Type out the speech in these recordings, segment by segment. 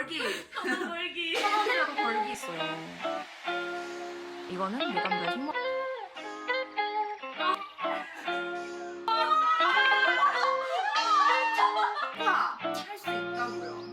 벌기 벌기. 천 원이라도 벌기 있어요. 이거는 내담자의 손목. 할수 있다고요.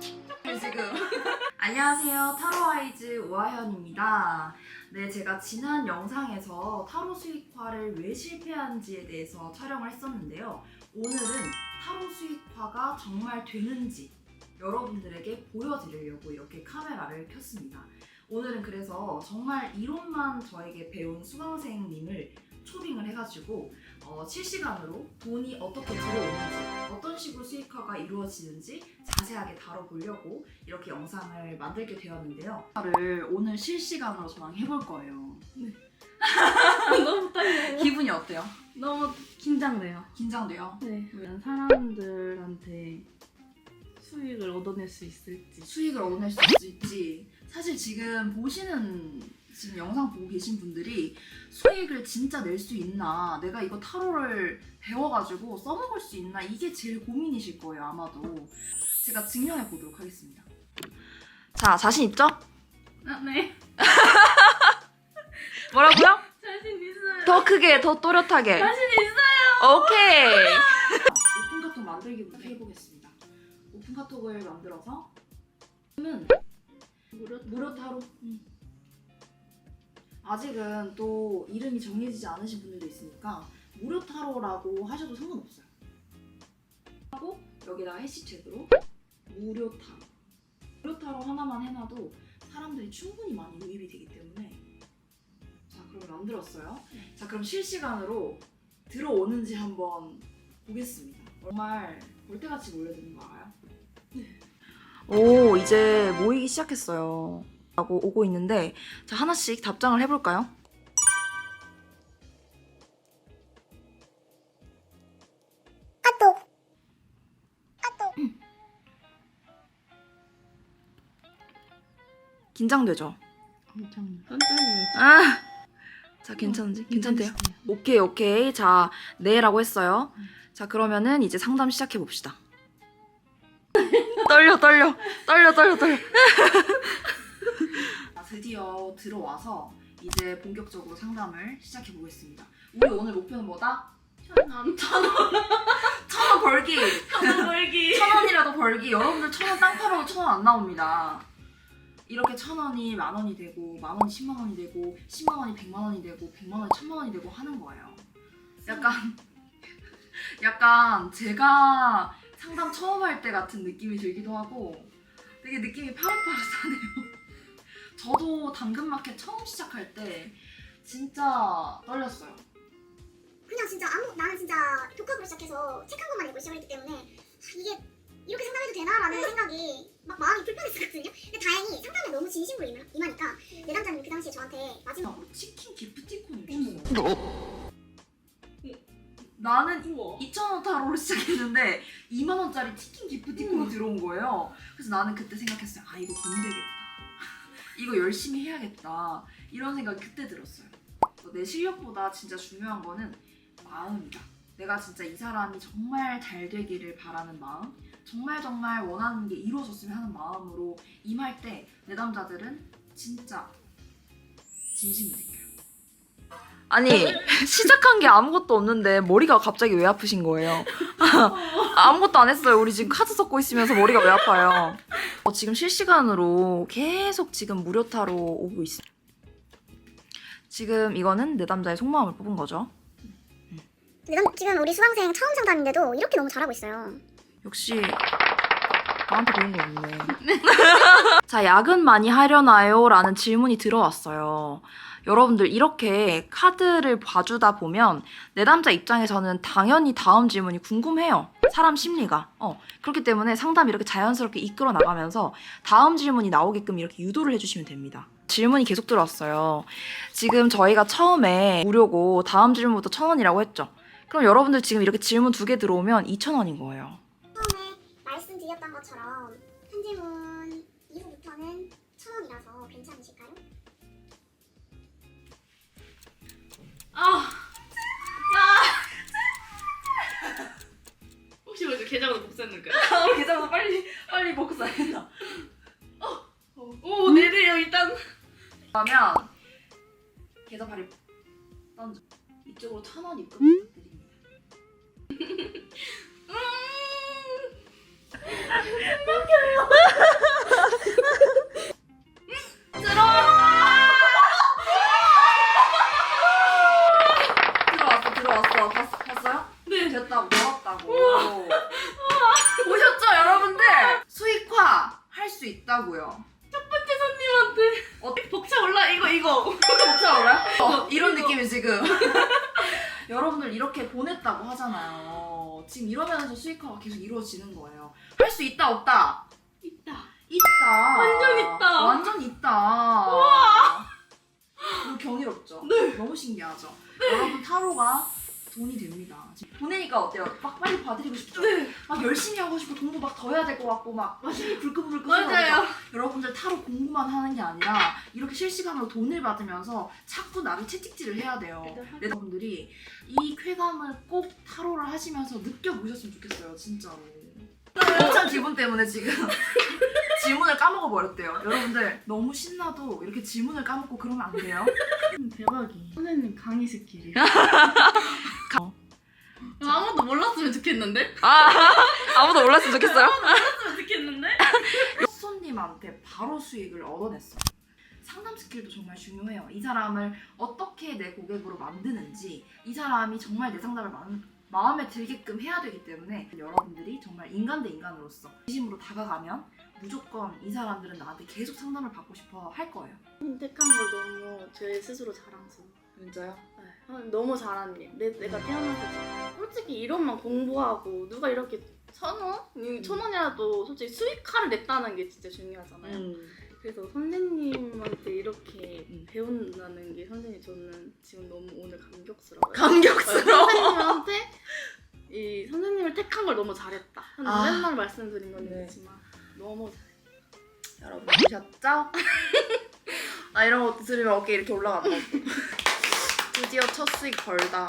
지금 안녕하세요 타로아이즈 우아현입니다. 네 제가 지난 영상에서 타로 수익화를 왜 실패한지에 대해서 촬영을 했었는데요. 오늘은 타로 수익화가 정말 되는지 여러분들에게 보여드리려고 이렇게 카메라를 켰습니다. 오늘은 그래서 정말 이론만 저에게 배운 수강생님을 초빙을 해가지고 어, 실시간으로 돈이 어떻게 들어오는지 어떤 식으로 수익화가 이루어지는지 자세하게 다뤄보려고 이렇게 영상을 만들게 되었는데요. 를 오늘 실시간으로 저랑 해볼 거예요. 너무 떨려요. 기분이 어때요? 너무 긴장돼요. 긴장돼요? 네. 사람들한테 수익을 얻어낼 수 있을지. 수익을 얻어낼 수 있을지 사실 지금 보시는 지금 영상 보고 계신 분들이 수익을 진짜 낼 수 있나 내가 이거 타로를 배워가지고 써먹을 수 있나 이게 제일 고민이실 거예요 아마도 제가 증명해 보도록 하겠습니다 자 자신 있죠? 아, 네. 뭐라고요? 자신 있어요. 더 크게 더 또렷하게 자신 있어요. 오케이 오픈 카톡 만들기부터 해보겠습니다 오픈 카톡을 만들어서 은 무료 무료 타로. 아직은 또 이름이 정해지지 않으신 분들도 있으니까 무료 타로라고 하셔도 상관없어요. 하고 여기다가 해시태그로 무료 타로. 무료 타로 하나만 해놔도 사람들이 충분히 많이 유입이 되기 때문에 자 그럼 만들었어요. 자 그럼 실시간으로 들어오는지 한번 보겠습니다. 정말 볼때같이 몰려드는 거 알아요? 오 이제 모이기 시작했어요 라고 오고 있는데 자 하나씩 답장을 해볼까요? 긴장되죠? 엄청 떨려요. 아, 자 괜찮은지 괜찮대요. 오케이 오케이 자 네라고 했어요. 자 그러면은 이제 상담 시작해 봅시다. 떨려 떨려 떨려 떨려 떨려. 자, 드디어 들어와서 이제 본격적으로 상담을 시작해 보겠습니다. 우리 오늘 목표는 뭐다? 천원. 천원 벌기. 천원 벌기. 천 원이라도 벌기. 여러분들 천 원 땅 팔아도 천 원 안 나옵니다. 이렇게 천 원이 만 원이 되고 만 원이 십만 원이 되고 십만 원이 백만 원이 되고 백만 원이 천만 원이 되고 하는 거예요. 약간 약간 제가 상담 처음 할 때 같은 느낌이 들기도 하고 되게 느낌이 파릇파릇하네요. 저도 당근마켓 처음 시작할 때 진짜 떨렸어요. 그냥 진짜 아무 나는 진짜 독학으로 시작해서 책 한 권만 읽고 시작했기 때문에 아, 이게 이렇게 상담해도 되나라는 생각이 막 마음이 불편했었거든요. 근데 다행히 상담에 너무 진심으로 임하- 임하니까 내담자님 그 당시에 저한테 마지막 치킨 기프티콘을 줬어요. 나는 우와. 2,000원 타로로 시작했는데 2만 원짜리 치킨 기프티콘이 들어온 거예요. 그래서 나는 그때 생각했어요. 아 이거 돈 되겠다. 이거 열심히 해야겠다. 이런 생각이 그때 들었어요. 내 실력보다 진짜 중요한 거는 마음이다. 내가 진짜 이 사람이 정말 잘 되기를 바라는 마음, 정말 정말 원하는 게 이루어졌으면 하는 마음으로 임할 때 내담자들은 진짜 진심을 느껴요. 아니 시작한 게 아무것도 없는데 머리가 갑자기 왜 아프신 거예요? 아무것도 안 했어요. 우리 지금 카드 섞고 있으면서 머리가 왜 아파요? 어, 지금 실시간으로 계속 지금 무료타로 오고 있어요. 지금 이거는 내담자의 속마음을 뽑은 거죠. 내담 지금 우리 수강생 처음 상담인데도 이렇게 너무 잘하고 있어요. 역시 나한테 배운 거 없네. 자, 야근 많이 하려나요? 라는 질문이 들어왔어요. 여러분들 이렇게 카드를 봐주다 보면 내담자 입장에서는 당연히 다음 질문이 궁금해요. 사람 심리가. 어, 그렇기 때문에 상담 이렇게 자연스럽게 이끌어 나가면서 다음 질문이 나오게끔 이렇게 유도를 해주시면 됩니다. 질문이 계속 들어왔어요. 지금 저희가 처음에 무료고 다음 질문부터 천 원이라고 했죠. 그럼 여러분들 지금 이렇게 질문 두 개 들어오면 2천 원인 거예요. 말씀드렸던 것처럼 한 질문 이후부터는 천 원이라서 괜찮으실까요? 아. 아. 혹시 먼저 계좌로 복사했는가요? 계좌로 빨리 빨리 복사해라. 어, 그러면 계좌발이 던져. 이쪽으로 천 원 입금 부탁드립니다. 있다고요 첫 번째 손님한테 어? 복차 올라 이거 이거. 괜찮아요? 어, 이런 느낌이 지금 여러분들 이렇게 보냈다고 하잖아요 지금 이러면서 수익화가 계속 이루어지는 거예요 할 수 있다 없다 있다. 있다 완전 있다. 완전 있다 우와 너무 경이롭죠? 네. 너무 신기하죠? 여러분 타로가 돈이 됩니다 보내니까 어때요? 막 빨리 봐드리고 싶죠? 네. 막 열심히 하고 싶고 공부 막 더 해야 될 것 같고 막 힘이 불끈불끈 맞아요. 여러분들 타로 공부만 하는 게 아니라 이렇게 실시간으로 돈을 받으면서 자꾸 나를 채찍질을 해야 돼요. 네. 여러분들이 이 쾌감을 꼭 타로를 하시면서 느껴보셨으면 좋겠어요, 진짜로. 벅찬 기분 때문에 지금 질문을 까먹어 버렸대요. 여러분들 너무 신나도 이렇게 질문을 까먹고 그러면 안 돼요. 음, 대박이. 선생님 강의 스킬이. 아무도 몰랐으면 좋겠는데? 아무도 몰랐으면 좋겠어요? 몰랐으면 좋겠는데? 손님한테 바로 수익을 얻어냈어요. 상담 스킬도 정말 중요해요. 이 사람을 어떻게 내 고객으로 만드는지, 이 사람이 정말 내 상담을 마, 마음에 들게끔 해야 되기 때문에 여러분들이 정말 인간 대 인간으로서 진심으로 다가가면 무조건 이 사람들은 나한테 계속 상담을 받고 싶어 할 거예요. 선택한 거 너무 제 스스로 자랑스러워. 진짜요? 네. 너무 잘한 일. 내, 내가 태어나서 지금 솔직히 이론만 공부하고 누가 이렇게 천 원? 음, 천 원이라도 솔직히 수익화를 냈다는 게 진짜 중요하잖아요. 음. 그래서 선생님한테 이렇게 음. 배운다는 게 선생님 저는 지금 너무 오늘 감격스러워요. 감격스러워. 선생님한테 이 선생님을 택한 걸 너무 잘했다. 아. 맨날 말씀드린 건 네. 있지만 너무 잘. 여러분 보셨죠? 아 이런 것도 들으면 어깨 이렇게 올라간다. 드디어 첫 수익 벌다.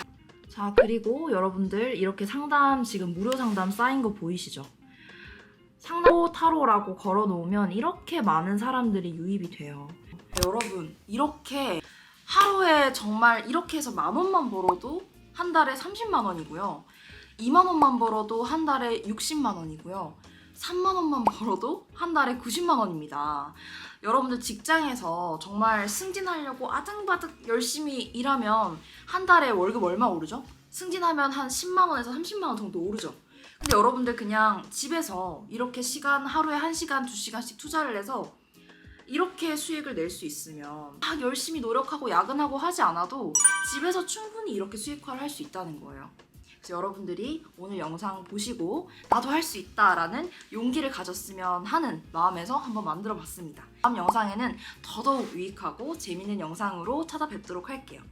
자 그리고 여러분들 이렇게 상담 지금 무료 상담 쌓인 거 보이시죠? 상담 타로라고 걸어 놓으면 이렇게 많은 사람들이 유입이 돼요. 여러분 이렇게 하루에 정말 이렇게 해서 만 원만 벌어도 한 달에 30만 원이고요. 2만 원만 벌어도 한 달에 60만 원이고요. 3만 원만 벌어도 한 달에 90만 원입니다. 여러분들 직장에서 정말 승진하려고 아등바등 열심히 일하면 한 달에 월급 얼마 오르죠? 승진하면 한 10만 원에서 30만 원 정도 오르죠. 근데 여러분들 그냥 집에서 이렇게 시간 하루에 1시간, 2시간씩 투자를 해서 이렇게 수익을 낼 수 있으면 막 열심히 노력하고 야근하고 하지 않아도 집에서 충분히 이렇게 수익화를 할 수 있다는 거예요. 그래서 여러분들이 오늘 영상 보시고 나도 할 수 있다라는 용기를 가졌으면 하는 마음에서 한번 만들어 봤습니다. 다음 영상에는 더더욱 유익하고 재밌는 영상으로 찾아뵙도록 할게요.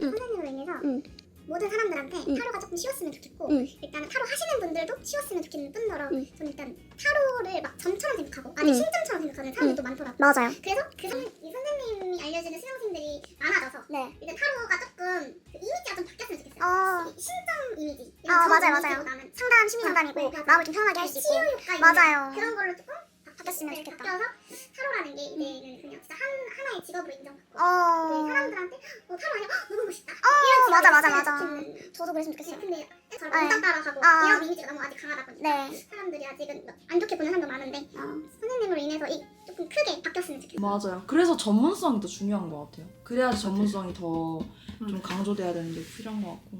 선생님으로 인해서 응. 모든 사람들한테 응. 타로가 조금 쉬웠으면 좋겠고 응. 일단은 타로 하시는 분들도 쉬웠으면 좋겠는 뿐더러 응. 저는 일단 타로를 막 점처럼 생각하고 아니 응. 신점처럼 생각하는 사람들도 많더라고요. 맞아요. 그래서 그 선, 이 선생님이 알려주는 수강생들이 많아져서 네. 일단 타로가 조금 그 이미지가 좀 바뀌었으면 좋겠어요. 어. 이 신점 이미지. 아, 맞아요, 맞아요. 상담, 심리 상담이고 네, 맞아요. 마음을 좀 편하게 할 수 있고. 치유 효과 있는 맞아요. 그런 걸로 조금 바뀌었으면 네, 좋겠다. 바뀌어서 타로라는 게 이제는 그냥 진짜 한 하나의 직업으로 인정받고 어. 네, 사람들한테 어, 타로 아니야? 헉, 너무 멋있다. 어, 맞아, 맞아, 이런 맞아. 좋겠는 저도 그랬으면 네, 좋겠어요. 근데 잘 네. 따라가고 아. 이런 이미지가 너무 아직 강하다 보니까 네. 사람들이 아직은 안 좋게 보는 사람도 많은데 어. 선생님으로 인해서 이 조금 크게 바뀌었으면 좋겠어요. 맞아요. 그래서 전문성이 더 중요한 것 같아요. 그래야지 전문성이 더 좀 강조돼야 되는 게 필요한 것 같고.